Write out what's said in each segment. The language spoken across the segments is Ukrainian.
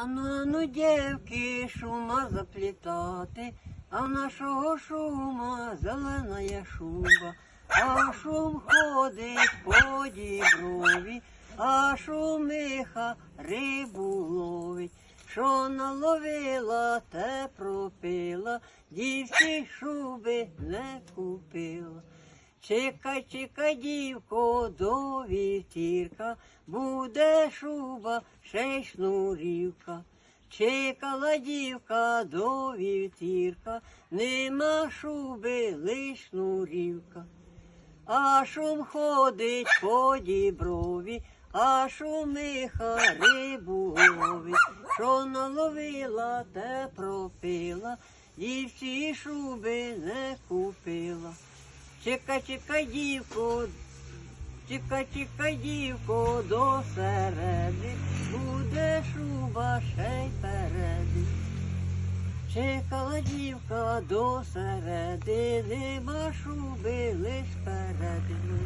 Ану, ану, дівки, шума заплітати, а в нашого шума зелена шуба, а шум ходить по діброві, а шумиха рибу ловить. Що наловила, те пропила, дівці шуби не купила. Чекай, чекай, дівко, до вівтірка, буде шуба, ще й шнурівка. Чекала дівка до вівтірка, нема шуби, лиш шнурівка. А шум ходить по діброві, а шумиха рибу ловить. Що наловила, те пропила, дівці шуби не купила. Чекай, чекай, дівко, чекай, чекай, дівко, до середи, буде шуба ще й переди. Чекала дівка до середи, нема шуби, лиш переди. Ну.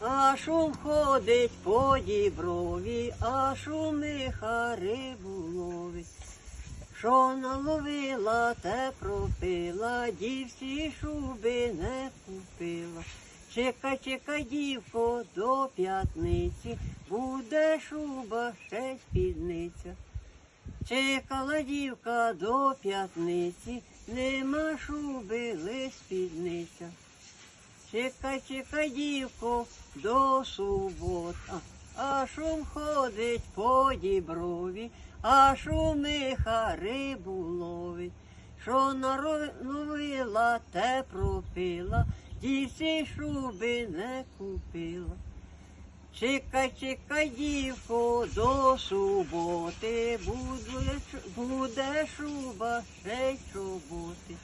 А шум ходить по діброві, а шумиха рибу ловить. Що наловила, те пропила, дівці шуби не купила. Чекай, чекай, дівко, до п'ятниці, буде шуба, ще спідниця. Чекала дівка до п'ятниці, нема шуби, лиш спідниця. Чекай, чекай, дівко, до субота, шум ходить по діброві, а шумиха рибу ловить. Що наловила, те пропила, дівці шуби не купила. Чекай, чекай, дівко, до суботи, буде, буде шуба, ще й чоботи.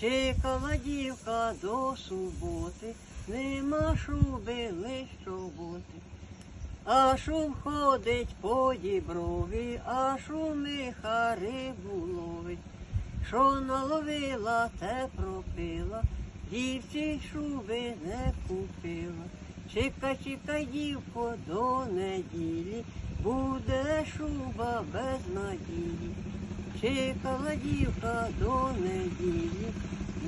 Чекала дівка до суботи, нема шуби, лиш чоботи. А шум ходить по діброві, а шумиха рибу ловить. Що наловила, те пропила, дівці шуби не купила. Чекай, чекай, дівко, до неділі, буде шуба без надії. Чекала дівка до неділі,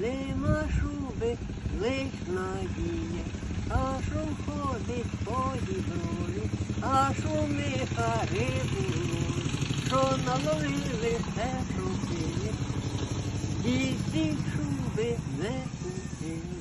нема шуби, лиш надія. А шум ходить по діброві, а шумиха рибу ловить. Що наловили, те і ці шуби не купили.